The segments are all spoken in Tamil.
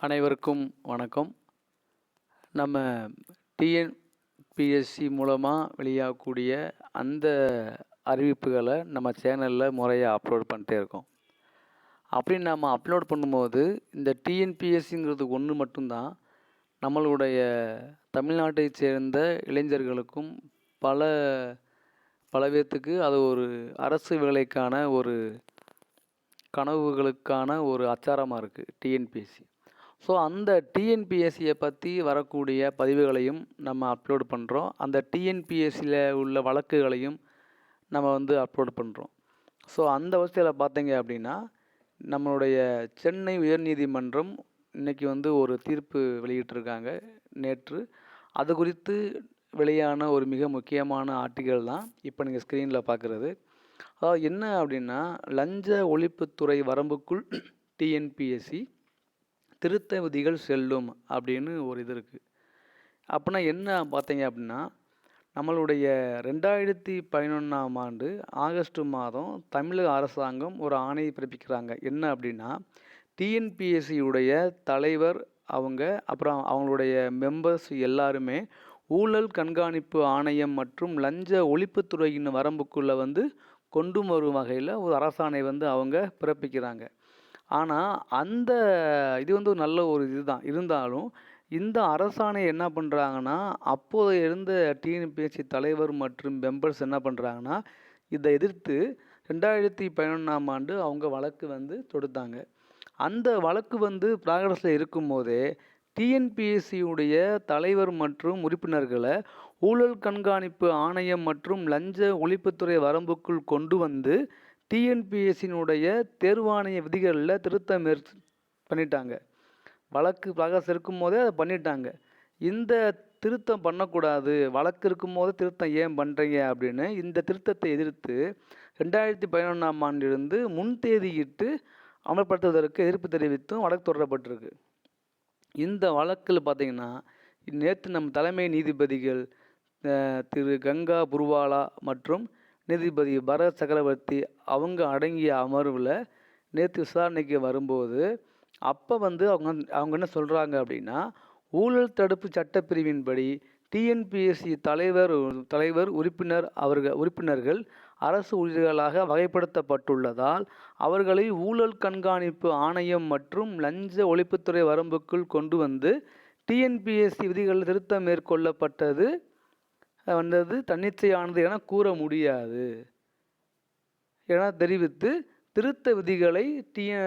அனைவருக்கும் வணக்கம். நம்ம டிஎன்பிஎஸ்சி மூலமாக வெளியாகக்கூடிய அந்த அறிவிப்புகளை நம்ம சேனலில் முறையாக அப்லோட் பண்ணிட்டே இருக்கோம். அப்படி நம்ம அப்லோட் பண்ணும்போது இந்த டிஎன்பிஎஸ்சிங்கிறது ஒன்று மட்டும்தான் நம்மளுடைய தமிழ்நாட்டை சேர்ந்த இளைஞர்களுக்கும் பல பல பேர்த்துக்கு அது ஒரு அரசு வேலைக்கான ஒரு கனவுகளுக்கான ஒரு அச்சாரமாக இருக்குது டிஎன்பிஎஸ்சி ஸோ அந்த டிஎன்பிஎஸ்சியை பற்றி வரக்கூடிய பதிவுகளையும் நம்ம அப்லோட் பண்ணுறோம் அந்த டிஎன்பிஎஸ்சியில் உள்ள வழக்குகளையும் நம்ம வந்து அப்லோட் பண்ணுறோம் ஸோ அந்த வசதியில் பார்த்தீங்க அப்படின்னா நம்மளுடைய சென்னை உயர்நீதிமன்றம் இன்றைக்கி வந்து ஒரு தீர்ப்பு வெளியிட்டிருக்காங்க நேற்று. அது குறித்து வெளியான ஒரு மிக முக்கியமான ஆர்டிகல் தான் இப்போ நீங்கள் ஸ்க்ரீனில் பார்க்குறது அதாவது என்ன அப்படின்னா லஞ்ச ஒழிப்புத்துறை வரம்புக்குள் டிஎன்பிஎஸ்சி திருத்த விதிகள் செல்லும் அப்படின்னு ஒரு இது இருக்குது அப்படின்னா என்ன பார்த்தீங்க அப்படின்னா நம்மளுடைய ரெண்டாயிரத்தி பதினொன்றாம் ஆண்டு ஆகஸ்ட் மாதம் தமிழக அரசாங்கம் ஒரு ஆணையை பிறப்பிக்கிறாங்க. என்ன அப்படின்னா டிஎன்பிஎஸ்சியுடைய தலைவர் அவங்க அப்புறம் அவங்களுடைய மெம்பர்ஸ் எல்லாருமே ஊழல் கண்காணிப்பு ஆணையம் மற்றும் லஞ்ச ஒழிப்புத்துறையின் வரம்புக்குள்ளே வந்து கொண்டு வரும் வகையில் ஒரு அரசாணை வந்து அவங்க பிறப்பிக்கிறாங்க. ஆனால் அந்த இது வந்து ஒரு நல்ல ஒரு இதுதான். இருந்தாலும் இந்த அரசாணை என்ன பண்ணுறாங்கன்னா அப்போது இருந்த டிஎன்பிஎஸ்சி தலைவர் மற்றும் மெம்பர்ஸ் என்ன பண்ணுறாங்கன்னா இதை எதிர்த்து ரெண்டாயிரத்தி பதினொன்றாம் ஆண்டு அவங்க வழக்கு வந்து தொடுத்தாங்க. அந்த வழக்கு வந்து ப்ராக்ரஸில் இருக்கும்போதே டிஎன்பிஎஸ்சியுடைய தலைவர் மற்றும் உறுப்பினர்களை ஊழல் கண்காணிப்பு ஆணையம் மற்றும் லஞ்ச ஒழிப்புத்துறை வரம்புக்குள் கொண்டு வந்து டிஎன்பிஎஸ்சியினுடைய தேர்வாணைய விதிகளில் திருத்தம் மேற் பண்ணிட்டாங்க. வழக்கு பிரகாசம் இருக்கும் போதே அதை பண்ணிட்டாங்க. இந்த திருத்தம் பண்ணக்கூடாது வழக்கு இருக்கும் போது திருத்தம் ஏன் பண்ணுறீங்க அப்படின்னு இந்த திருத்தத்தை எதிர்த்து ரெண்டாயிரத்தி பதினொன்றாம் ஆண்டிலிருந்து முன்தேதியிட்டு அமல்படுத்துவதற்கு எதிர்ப்பு தெரிவித்தும் வழக்கு தொடரப்பட்டிருக்கு. இந்த வழக்கில் பார்த்தீங்கன்னா நேற்று நம் தலைமை நீதிபதிகள் திரு கங்கா புருவாலா மற்றும் நீதிபதி பரத் சக்கரவர்த்தி அவங்க அடங்கிய அமர்வில் நேற்று விசாரணைக்கு வரும்போது அப்போ வந்து அவங்க அவங்க என்ன சொல்கிறாங்க அப்படின்னா ஊழல் தடுப்பு சட்டப்பிரிவின்படி டிஎன்பிஎஸ்சி தலைவர் தலைவர் உறுப்பினர் அவர்கள் உறுப்பினர்கள் அரசு ஊழியர்களாக வகைப்படுத்தப்பட்டுள்ளதால் அவர்களை ஊழல் கண்காணிப்பு ஆணையம் மற்றும் லஞ்ச ஒழிப்புத்துறை வரம்புக்குள் கொண்டு வந்து டிஎன்பிஎஸ்சி விதிகள் திருத்தம் மேற்கொள்ளப்பட்டது. வந்தது தன்னிச்சையானது என கூற முடியாது. என தெரிவித்து திருத்த விதிகளை டிஎ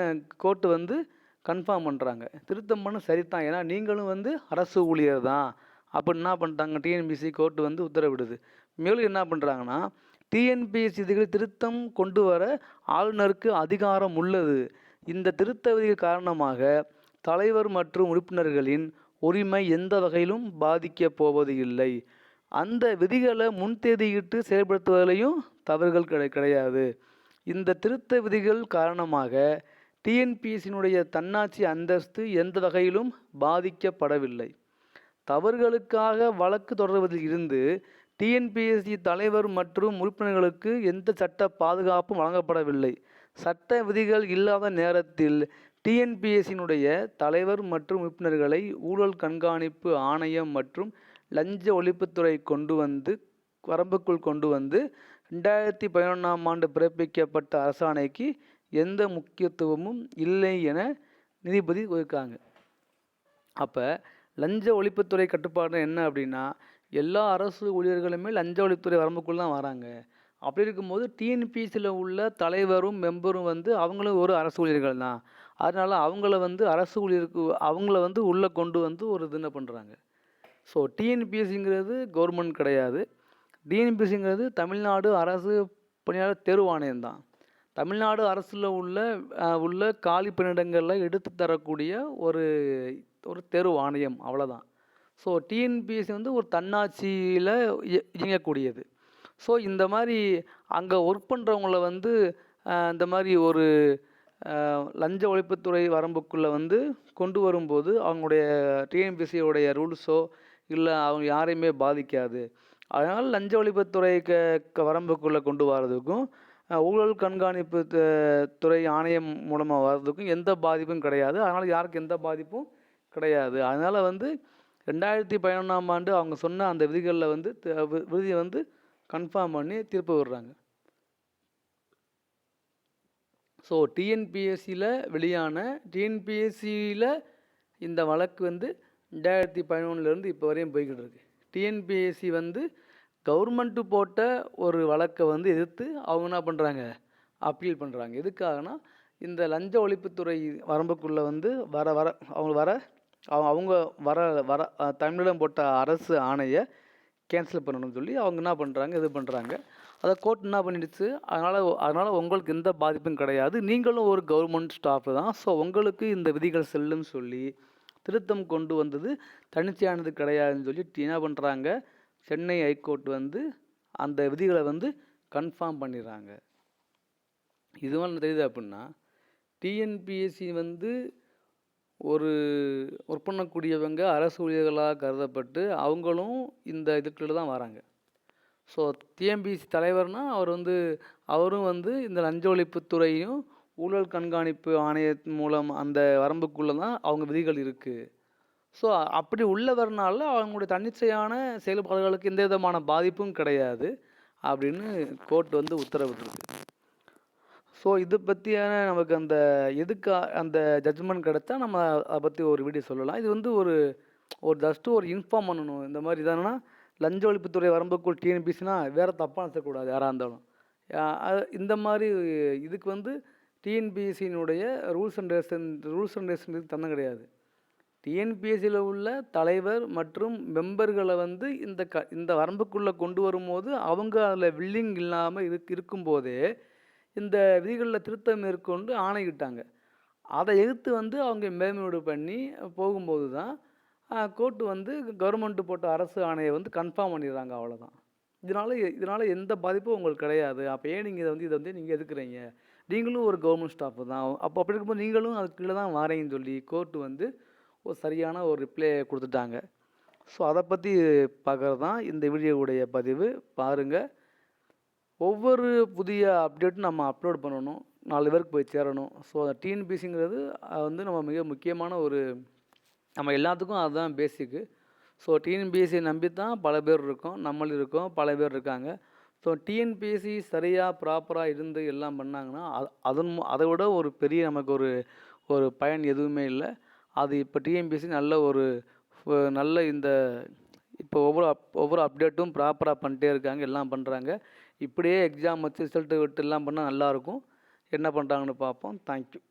கோர்ட்டு வந்து கன்ஃபார்ம் பண்ணுறாங்க திருத்தம் பண்ண சரிதான். ஏன்னா நீங்களும் வந்து அரசு ஊழியர் தான். அப்போ என்ன பண்ணிட்டாங்க? டிஎன்பிஎஸ்சி கோர்ட்டு வந்து உத்தரவிடுது. மேலும் என்ன பண்ணுறாங்கன்னா டிஎன்பிஎஸ்சி விதிகள் திருத்தம் கொண்டு வர ஆளுநருக்கு அதிகாரம் உள்ளது. இந்த திருத்த விதிகள் காரணமாக தலைவர் மற்றும் உறுப்பினர்களின் உரிமை எந்த வகையிலும் பாதிக்கப் போவது இல்லை அந்த விதிகளை முன்தேதியிட்டு செயல்படுத்துவதிலையும் தவறுகள் கிடை கிடையாது. இந்த திருத்த விதிகள் காரணமாக டிஎன்பிஎஸ்சியினுடைய தன்னாட்சி அந்தஸ்து எந்த வகையிலும் பாதிக்கப்படவில்லை. தவறுகளுக்காக வழக்கு தொடர்வதில் இருந்து டிஎன்பிஎஸ்சி தலைவர் மற்றும் உறுப்பினர்களுக்கு எந்த சட்ட பாதுகாப்பும் வழங்கப்படவில்லை. சட்ட விதிகள் இல்லாத நேரத்தில் டிஎன்பிஎஸ்சியினுடைய தலைவர் மற்றும் உறுப்பினர்களை ஊழல் கண்காணிப்பு ஆணையம் மற்றும் லஞ்ச ஒழிப்புத்துறை கொண்டு வந்து வரம்புக்குள் கொண்டு வந்து ரெண்டாயிரத்தி பதினொன்றாம் ஆண்டு பிறப்பிக்கப்பட்ட அரசாணைக்கு எந்த முக்கியத்துவமும் இல்லை என நீதிபதி இருக்காங்க அப்போ லஞ்ச ஒழிப்புத்துறை கட்டுப்பாடு என்ன அப்படின்னா எல்லா அரசு ஊழியர்களுமே லஞ்ச ஒழிப்புத்துறை வரம்புக்குள் தான் வராங்க. அப்படி இருக்கும்போது டிஎன்பிசியில் உள்ள தலைவரும் மெம்பரும் வந்து அவங்களும் ஒரு அரசு ஊழியர்கள் தான். அதனால் அவங்கள வந்து அரசு ஊழியருக்கு அவங்கள வந்து உள்ளே கொண்டு வந்து ஒரு இது என்ன பண்ணுறாங்க ஸோ டிஎன்பிஎஸ்சிங்கிறது கவர்மெண்ட் கிடையாது. டிஎன்பிஎஸ்சிங்கிறது தமிழ்நாடு அரசு பணியாளர் தேர்வாணையம் தான் தமிழ்நாடு அரசில் உள்ள உள்ள காலி பணியிடங்களில் எடுத்து தரக்கூடிய ஒரு ஒரு தேர்வு ஆணையம் அவ்வளோதான் ஸோ டிஎன்பிஎஸ்சி வந்து ஒரு தன்னாட்சியில் இயங்கக்கூடியது. ஸோ இந்த மாதிரி அங்கே ஒர்க் பண்ணுறவங்கள வந்து இந்த மாதிரி ஒரு லஞ்ச ஒழிப்புத்துறை வரம்புக்குள்ளே வந்து கொண்டு வரும்போது அவங்களுடைய டிஎன்பிசியோடைய ரூல்ஸோ இல்லை அவங்க யாரையுமே பாதிக்காது. அதனால் லஞ்ச ஒழிப்புத்துறை க வரம்புக்குள்ளே கொண்டு வர்றதுக்கும் ஊழல் கண்காணிப்பு துறை ஆணையம் மூலமாக வர்றதுக்கும் எந்த பாதிப்பும் கிடையாது. அதனால் யாருக்கும் எந்த பாதிப்பும் கிடையாது. அதனால் வந்து ரெண்டாயிரத்தி பதினொன்றாம் ஆண்டு அவங்க சொன்ன அந்த விதிகளில் வந்து த- வி- விதியை வந்து கன்ஃபார்ம் பண்ணி தீர்ப்பு விடுறாங்க. ஸோ டிஎன்பிஎஸ்சியில் வெளியான டிஎன்பிஎஸ்சியில் இந்த வழக்கு வந்து ரெண்டாயிரத்தி பதினொன்றுலேருந்து இப்போ வரையும் போய்கிட்டு இருக்கு டிஎன்பிஎஸ்சி வந்து கவர்மெண்ட்டு போட்ட ஒரு வழக்கை வந்து எதிர்த்து அவங்க என்ன பண்ணுறாங்க அப்பீல் பண்ணுறாங்க எதுக்காகனா இந்த லஞ்ச ஒழிப்புத்துறை வரம்புக்குள்ளே வந்து வர வர அவங்க வர அவங்க அவங்க வர வர அஹ், தமிழகம் போட்ட அரசு ஆணையை கேன்சல் பண்ணணும்னு சொல்லி அவங்க என்ன பண்ணுறாங்க இது பண்ணுறாங்க அதை கோர்ட் என்ன பண்ணிடுச்சு? அதனால் அதனால் உங்களுக்கு எந்த பாதிப்பும் கிடையாது. நீங்களும் ஒரு கவர்மெண்ட் ஸ்டாஃப் தான். ஸோ உங்களுக்கு இந்த விதிகள் செல்லுன்னு சொல்லி திருத்தம் கொண்டு வந்தது. தனிச்சையானது கிடையாதுன்னு சொல்லி என்ன பண்ணுறாங்க சென்னை ஹைகோர்ட் வந்து அந்த விதிகளை வந்து கன்ஃபார்ம் பண்ணிடுறாங்க. இதுவும் என்ன தெரியுது அப்படின்னா டிஎன்பிஎஸ்சி வந்து ஒரு ஒர்க் பண்ணக்கூடியவங்க அரசு ஊழியர்களாக கருதப்பட்டு அவங்களும் இந்த இதுக்குள்ள தான் வராங்க. ஸோ டிஎன்பிஎஸ்சி தலைவர்னால் அவர் வந்து அவரும் வந்து இந்த லஞ்ச ஒழிப்புத்துறையும் ஊழல் கண்காணிப்பு ஆணையத்தின் மூலம் அந்த வரம்புக்குள்ளே தான் அவங்க விதிகள் இருக்குது ஸோ அப்படி உள்ளவர்னால அவங்களுடைய தன்னிச்சையான செயல்பாடுகளுக்கு எந்த விதமான பாதிப்பும் கிடையாது அப்படின்னு கோர்ட் வந்து உத்தரவிட்டிருக்கு. ஸோ இது பற்றியான நமக்கு அந்த எதுக்கு அந்த ஜட்ஜ்மெண்ட் கிடைச்சா நம்ம அதை பற்றி ஒரு வீடியோ சொல்லலாம். இது வந்து ஒரு ஒரு ஜஸ்ட்டு ஒரு இன்ஃபார்ம் பண்ணணும். இந்த மாதிரி இதானா லஞ்ச ஒழிப்புத்துறை வரம்புக்குள் டிஎன்பிசினா வேறு தப்பாக நினச்சக்கூடாது யாராக இருந்தாலும். இந்த மாதிரி இதுக்கு வந்து டிஎன்பிஎஸ்சியினுடைய rules and ration rules and ration தந்தம் கிடையாது. டிஎன்பிஎஸ்சியில் உள்ள தலைவர் மற்றும் மெம்பர்களை வந்து இந்த க இந்த வரம்புக்குள்ளே கொண்டு வரும்போது அவங்க அதில் வில்லிங் இல்லாமல் இரு இருக்கும்போதே இந்த விதிகளில் திருத்தம் மேற்கொண்டு ஆணையிட்டாங்க. அதை எதிர்த்து வந்து அவங்க மேல்முறையீடு பண்ணி போகும்போது தான் கோர்ட்டு வந்து கவர்மெண்ட்டு போட்ட அரசு ஆணையை வந்து கன்ஃபார்ம் பண்ணிடுறாங்க அவ்வளோதான் இதனால் இதனால் எந்த பாதிப்பும் உங்களுக்கு கிடையாது. அப்போ ஏன் நீங்கள் இதை வந்து இதை வந்து நீங்கள் எதுக்குறீங்க? நீங்களும் ஒரு கவர்மெண்ட் ஸ்டாஃப் தான். அப்போ அப்படி இருக்கும்போது நீங்களும் அதுக்கு கீழே தான் வாரேன்னு சொல்லி கோர்ட்டு வந்து ஒரு சரியான ஒரு ரிப்ளை கொடுத்துட்டாங்க. ஸோ அதை பற்றி பார்க்குறது தான் இந்த வீடியோவுடைய பதிவு. பாருங்கள் ஒவ்வொரு புதிய அப்டேட்டும் நம்ம அப்லோட் பண்ணணும். நாலு பேருக்கு போய் சேரணும். ஸோ அந்த டிஎன்பிசிங்கிறது வந்து நம்ம மிக முக்கியமான ஒரு நம்ம எல்லாத்துக்கும் அதுதான் பேசிக்கு ஸோ டிஎன்பிஎஸ்சி நம்பி தான் பல பேர் இருக்கோம். நம்மளும் இருக்கோம். பல பேர் இருக்காங்க. ஸோ டிஎன்பிஎஸ்சி சரியாக ப்ராப்பராக இருந்து எல்லாம் பண்ணாங்கன்னா அது- அதன் அதை விட ஒரு பெரிய நமக்கு ஒரு ஒரு பயன் எதுவுமே இல்லை. அது இப்போ டிஎன்பிஎஸ்சி நல்ல ஒரு நல்ல இந்த இப்போ ஒவ்வொரு அப் ஒவ்வொரு அப்டேட்டும் ப்ராப்பராக பண்ணிட்டே இருக்காங்க எல்லாம் பண்ணுறாங்க இப்படியே எக்ஸாம் வச்சு ரிசல்ட்டு விட்டு எல்லாம் பண்ணால் நல்லாயிருக்கும் என்ன பண்ணுறாங்கன்னு பார்ப்போம். தேங்க்யூ